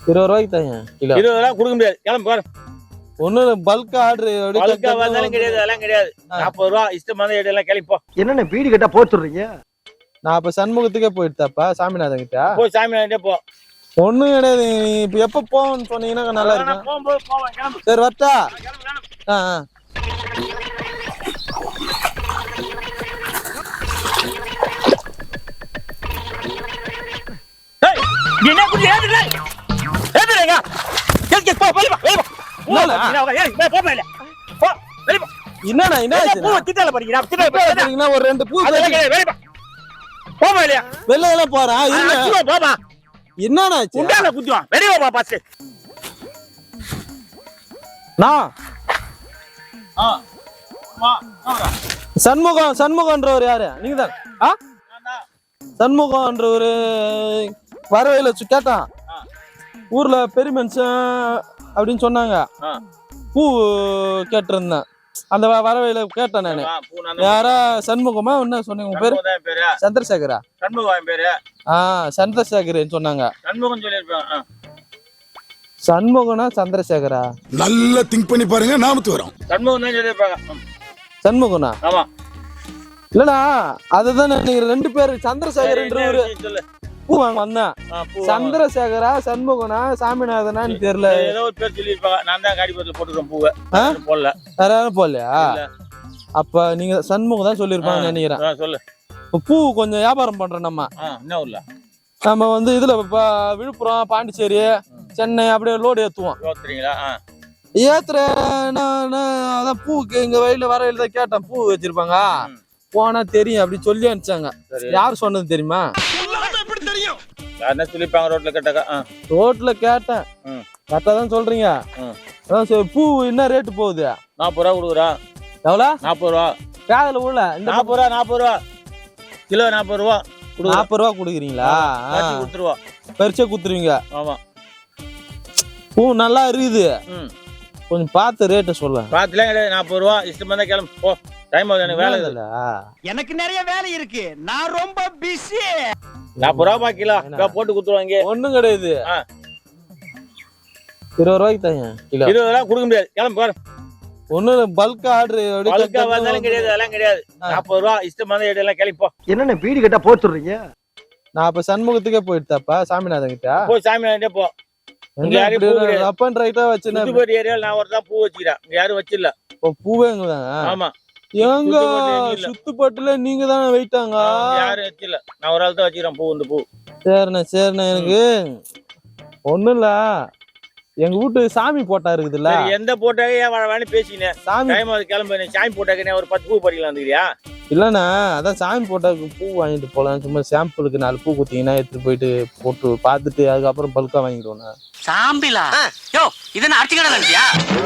இருபது ரூபாய்க்கு தாங்க கிலோ. இருபது ரூபா கொடுக்க முடியாது. கிளம்பு பாரு ஒண்ணு பல்க் ஆர்டர் பல்கா வந்தாலும் கிடையாது அதெல்லாம் கிடையாது. நாற்பது ரூபா இஷ்டம் வந்து எல்லாம் கிளம்பி போ. என்னென்ன பீடி கட்டா போச்சுடுறீங்க நான் அப்ப சண்முகத்துக்கே போயிட்டாப்பா சாமிநாதன் கிட்ட. போய் சாமி வாங்கிட்டே போ. ஒண்ணும் கிடையாது இப்ப எப்ப போவோம்னு சொன்னீங்கன்னா நல்லா நான் இருக்கும். சரி வரட்டா. ஆ என்ன கேஸ் கேஸ் போ வெளிய போ வெளிய போ போ, என்னடா? நீ அவங்க, ஏய், போ, போ வெளிய. போ, வெளிய போ. என்னண்ணா என்ன பூ திட்டால படிக்கிறா, திட்டால படிக்கிறா. ஒரு ரெண்டு பூ வெளிய போ. போ வெளிய. வெளில எல்லாம் இருங்க அடிச்சுக்கோ, போப்பா. என்னண்ணா ஆச்சு உண்டால குத்துவான். வெளிய போப்பா, first. நான் ஆ. சண்முகம் சண்முகன்றவர் யாரு நீங்க தான் ஆ சண்முகன்றவர் வரவையில கேட்டான். ஊர்ல பெரிய மனுஷன் அப்படின்னு சொன்னாங்க. பூ கேட்டிருந்தேன். அந்த வரவையில கேட்டேன் நானு. யாரா? சண்முகமா? என்ன சொன்னீங்க உங்க பேரு. சந்திரசேகரா? சண்முகம் பேரு. ஆ சந்திரசேகர்னு சொன்னாங்க. சண்முகம் சொல்லியிருப்பேன். சண்முகனா சந்திரசேகரா? நல்லா திங்க் பண்ணி பாருங்க நாமத்து வரோம். சண்முகம் தான் சொல்லியிருப்பாங்க. சண்முகனா ஆமா. இல்லடா அதுதான் நீங்க ரெண்டு பேரு சரி, பூ வாங்க வந்தேன். சந்திரசேகரா சண்முகனா சாமிநாதனான்னு தெரியல. ஏதோ ஒரு பேர் சொல்லியிருப்பாங்க. நான் தான் காடிப்பட்டில் போட்டுருக்கேன் பூவை. போடல. வேற யாரும் இல்ல. அப்ப நீங்க சண்முகம் தான் சொல்லியிருப்பாங்கன்னு நினைக்கிறேன். சொல்லு. பூ கொஞ்சம் வியாபாரம் பண்றோம் நம்ம. என்ன ஊர்ல? நம்ம வந்து இதுல விழுப்புரம் பாண்டிச்சேரி சென்னை அப்படியே லோடு ஏத்துவோம். யோசிக்கிறீங்களா ஆ. ஏத்துற நான் நான் அதான் பூக்கு எங்க வயல வர வயல தான் கேட்டேன். பூ வச்சிருப்பாங்க. போனா தெரியும் அப்படி சொல்லி அனுப்பிச்சாங்க. யார் சொன்னது தெரியுமா? யாருன்னா சொல்லிப்பாங்க ரோட்ல கேட்டாக்கா ஆ. ரோட்ல கேட்டேன். ம். கரெக்டா தான் சொல்றீங்க? ம். அதான் சரி, பூ என்ன ரேட்டு போகுது? நாற்பது ரூபா கொடுக்குறா. எவ்வளோ? நாற்பது ரூபா. காதல உள்ள இந்த நாற்பது ரூபா நாற்பது ரூபா. கிலோ நாற்பது ரூபா கொடுக்குறா. நாற்பது ரூபா கொடுக்குறீங்களா? கொடுத்துருவா. பறிச்சே குத்துருவீங்க. ஆமா. பூ நல்லா இருக்குது. ம். கொஞ்சம் பார்த்து ரேட்டை சொல்ல பாத்துலாம் கிடையாது நாற்பது ரூபா. இஷ்டம் தான் கிளம்பு. போ. டைம் ஆகுது எனக்கு வேலை இருக்குது எனக்கு நிறைய வேலை இருக்கு. நான் ரொம்ப பிஸி நாற்பது ரூபா பா கிலோ என்ன? இதோ போட்டு கொடுத்துருவாங்க ஒண்ணும் கிடையாது. இருபது ரூபாய்க்கு தாங்க கிலோ. இருபது ரூபா கொடுக்க முடியாது. கிளம்பு பாரு ஒண்ணு பல்க் ஆர்டர் பல்கா வந்தாலும் கிடையாது அதெல்லாம் கிடையாது. நாற்பது ரூபா இஷ்டம் வந்து எல்லாம் கிளம்பி போ. என்னென்ன பீடி கட்டா போச்சுடுறீங்க நான் அப்ப சண்முகத்துக்கே போயிட்டாப்பா சாமிநாதன் கிட்ட. போய் சாமி வாங்கிட்டே போ. அப்பன் ரைட்டா வச்சுனா புதுப்பேட்டை ஏரியாவில் நான் ஒரு தான் பூ வச்சுக்கிறேன். இங்க யாரும் வச்சிடல பூவே ஆமா. இல்ல. சுத்துப்பட்டுல நீங்க தானே வைட்டாங்க யாரும் வச்சிடல நான் ஒரு ஆள் தான் வச்சுக்கிறேன் பூ இந்த பூ. சரிண்ணே சரிண்ணே எனக்கு ஒண்ணும் இல்ல. எங்க வீட்டு சாமி போட்டா இருக்குதுல்ல? சரி எந்த போட்டாக்க ஏன் வேணும் பேசினேன் சாமி டைம் அது கிளம்பு. சாமி போட்டாக்க ஒரு பத்து பூ பறிக்கலாம் வந்துக்கிறியா? இல்லண்ணா அதான் சாமி போட்டாக்கு பூ வாங்கிட்டு போலாம். சும்மா சாம்பிளுக்கு நாலு பூ குத்திங்கன்னா எடுத்துட்டு போயிட்டு போட்டு பார்த்துட்டு அதுக்கப்புறம் பல்கா வாங்கிடுவோண்ணா சாம்பிலா யோ இது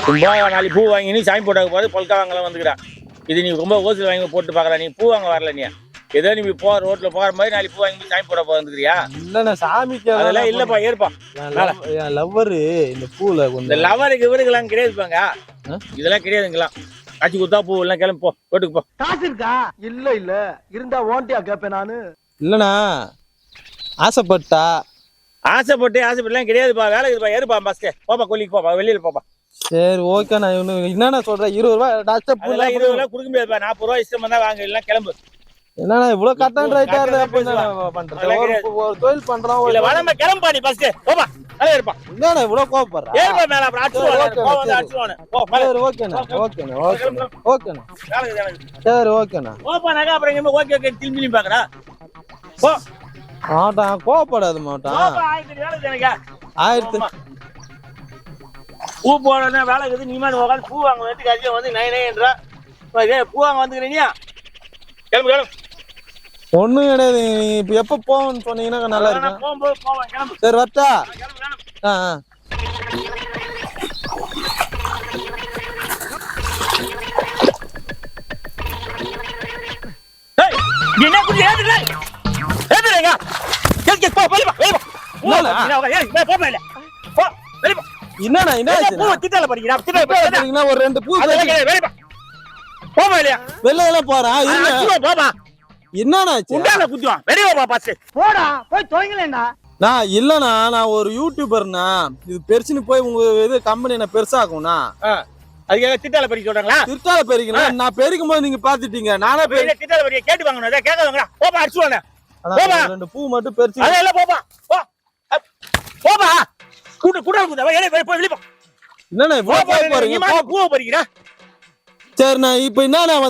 ரொம்ப நாலு பூ வாங்கி நீ சாமி போட்டாக்க போது பல்கா வாங்கலாம் வந்துக்கிறா. இது நீ ரொம்ப ஓசில் வாங்கி போட்டு பார்க்கற நீ பூ வாங்க வரல நீ. ஏதோ நீ போற ரோட்ல போற மாதிரி நாலு பூ வாங்கி சாமி போட வந்துக்கிறியா இல்லண்ணா சாமிக்கு அதெல்லாம் இல்லப்பா ஏற்பா என் லவ்வரு இந்த பூல இந்த லவருக்கு இவருக்கெல்லாம் கிடையாதுப்பாங்க? இதெல்லாம் கிடையாதுங்களாம் காட்சி குத்தா பூ எல்லாம் கிளம்பி போ வீட்டுக்கு போ. காசு இருக்கா? இல்ல இல்ல. இருந்தா ஓண்டியா கேப்பேன் நானு. இல்லண்ணா. ஆசைப்பட்டா. ஆசைப்பட்டு ஆசைப்பட்டுலாம் கிடையாதுப்பா. வேலை இருக்குப்பா ஏறுப்பா பஸ்க்கு போப்பா கொல்லிக்கு போப்பா. வெளியில போப்பா. சரி ஓகேண்ணா இவனு என்னண்ணா சொல்றேன் இருபது ரூபாய் டாக்டர் இருபது ரூபா கொடுக்க முடியாதுப்பா. நாற்பது ரூபா இஷ்டம் தான் வாங்க எல்லாம் கிளம்பு. என்னண்ணா இவ்வளவு கட்டன் ரைட்டா இருந்தா பண்றது? ஒரு தொழில் பண்றோம் இல்ல கிளம்பா நீ போப்பா மேலே இருப்பா என்னண்ணா இவ்வளவு கோவப்படுறா? ஏறுப்பா மேல அப்புறம் கோவம் போ ஓகேண்ணா ஓகேண்ணா ஓகேண்ணா சரி ஓகேண்ணா போப்பா நகை அப்புறம் எங்க ஓகே ஓகே திரும்பி பாக்குறா போ. மாட்டான் கோவப்படாது மாட்டான். ஆயிரத்தி பூ போடணும் வேலை இருக்குது நீ மாதிரி உட்காந்து பூ வாங்க வந்து கட்சியை வந்து நை நைன்றா பூ வாங்க வந்துக்கிறீங்க கிளம்பு கிளம்பு ஒண்ணும் கிடையாது நீ இப்ப எப்ப போவோம்னு சொன்னீங்கன்னா நல்லா இருக்கும் போகும்போது போவேன் கிளம்பு சரி வரட்டா ஆ ஆ என்ன குடி ஏத்துடா ஏத்துறேங்க கேஸ் போ வெளிய போ வெளிய போ போ, என்னடா? நீ அவங்க, ஏய், போ, போ வெளிய. போ, வெளிய போ. என்னண்ணா என்ன பூ திட்டால படிக்கிறா, திட்டால ஒரு ரெண்டு பூ வெளிய. வெளில எல்லாம் அடிச்சுடுவா, போப்பா. என்னண்ணா உண்டால குத்துவான். வெளிய போப்பா. போடா போய் தொலைங்களேண்டா நான் இல்லண்ணா நான் ஒரு யூடியூபர்ண்ணா இது பெருசுன்னு போய் உங்க இது கம்பெனி என்ன பெருசாக்கும்ண்ணா. அதுக்காக திட்டால பறிக்க சொல்றாங்களா? திருத்தால பெருக்கலாம் நான் பெருக்கும் போது நீங்க பாத்துட்டீங்க நானே பெரு பெரிய திட்டால கேட்டு வாங்கணும். கேட்க வாங்கடா போப்பா போமா. ஒரு ரெண்டு பூ மட்டும் பெருசு அதெல்லாம் போப்பா. போ. போப்பா கூட போய் போய் வெளியே போ. என்னண்ணா இவ்வளவு நீ பறிக்கிறா? சரிண்ணா இப்ப என்னண்ணா அதெல்லாம்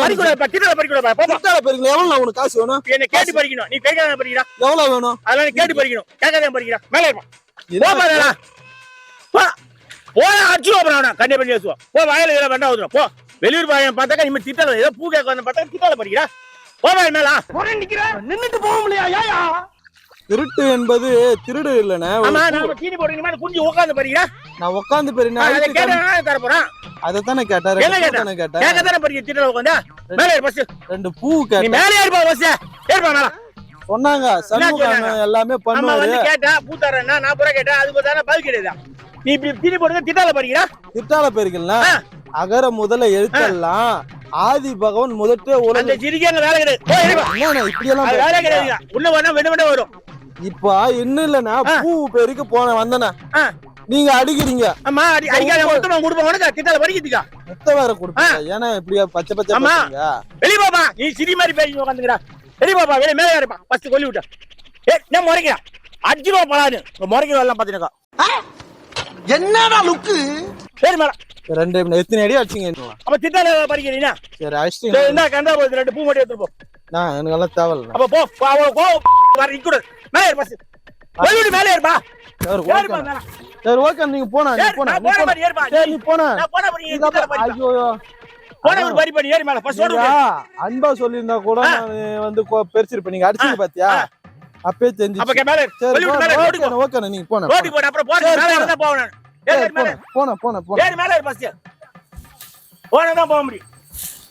பறிக்கூடாது திட்டால பறிக்கூடாது திருத்தால பெருக்கலாம் எவ்வளவு உனக்கு காசு வேணும்? என்ன கேட்டு பறிக்கணும். நீ கேட்காத பறிக்கிறா? எவ்வளவு வேணும்? அதெல்லாம் நீ கேட்டு பறிக்கணும். கேட்காத பறிக்கிறா. மேலே இருப்பான். போ போய் அடிச்சு போறான் கண்ணே பண்ணி பேசுவோம். போ வயல இதெல்லாம் வேண்டாம் வந்துடும் போ. வெளியூர் பையன் பார்த்தாக்கா இனிமே திட்டால. ஏதோ பூ கேட்க வந்து பார்த்தா திட்டால பறிக்கிறா. போப்பா மேலா நின்னுட்டு போக முடியா ஏயா? திருட்டு என்பது திருடு பூ. நாம தீனி இனிமே குஞ்சு உட்காந்து பறிக்கிறா நான் உட்காந்து கேட்டா தர போறான் அதைத்தானே கேட்டேன்? என்ன பூ கேட்டா? கேட்டேன் திட்டல உட்காந்து? மேலே ஏறு பஸ் ரெண்டு பூ நீ கேட்டேன். மேலே ஏறுப்பா பஸ் மேல. சொன்னாங்க சண்முகம்? எல்லாமே பண்ணுவாரு. கேட்டா பூத்தாரன்னா நான் புற கேட்டா அதுக்கு தானே பதில் கிடையாது நீ இப்படி தீனி போடுங்க திட்டால பறிக்கிறா திருத்தால பெருக்கலாம் ஆ. அகர முதல எழுத்தெல்லாம் ஆதி பகவன் முதற்றே அந்த உலக சிரிக்கி வேலை கிடையாது. இப்படியெல்லாம் வேலை? கிடையாது உள்ள வேணா வெண்ணு வெண்ண வரும். இப்ப இன்னும் இல்லண்ணா. பூ பெருக்கு போன வந்தனே. நீங்க அடிக்கிறீங்க. அம்மா அடி அடிக்காத மொத்தமா கொடுப்போம். உனக்கு திட்டால பறிக்கிறதுக்கா முத்த வேற கொடுப்பீங்க. ஏன்னா இப்படியா பச்சை பச்சை ஆமா. வெளிய பாப்பா. நீ சிரி மாதிரி பேசி உட்காந்துக்கிறா வெளிய பாப்பா. வெளிய மேலே இருப்பா ஃபர்ஸ்ட் கொல்லி விட்ட. ஏ என்ன முறைக்கிறா? அஞ்சு ரூபா பலான்னு முறைக்கிற எல்லாம் பாத்துருக்கா என்னடா லுக்கு? சரி மேல ரெண்டு எத்தனை அடி அடிச்சிங்க? அப்ப திட்டால பறிக்கிறீனா சரி சரி இந்த கந்தா போகுது ரெண்டு பூ மட்டும் எடுத்துட்டு போ. நான் எனக்கு எல்லாம் தேவையில்ல. அப்ப போ போ, அவ கோ வர நிக்கூட மேலே ஏறு பஸ் வெளிய மேலே ஏறுப்பா சரி ஓகே சரி ஓகே நீங்க போனா நீ போனா நீ போன ஏறுப்பா சரி நீ. போனா. நான் போன திட்டால பறிப்பா ஐயோ போன ஒரு பறி பண்ணி ஏறி மேல ஃபர்ஸ்ட் ஓடு அன்பா சொல்லியிருந்தா கூட. நான் வந்து பெருசிருப்பேன். நீங்க அடிச்சீங்க பாத்தியா? அப்ப தெரிஞ்சு கே மேல. சரி போ. ஓகே நீங்க போன. ரோட்டுக்கு போடு அப்புறம் போடு மேல. இருந்தா போவேன் போன போன போன மேல. ஏறு ஃபர்ஸ்ட் போனா தான் போக முடியும்.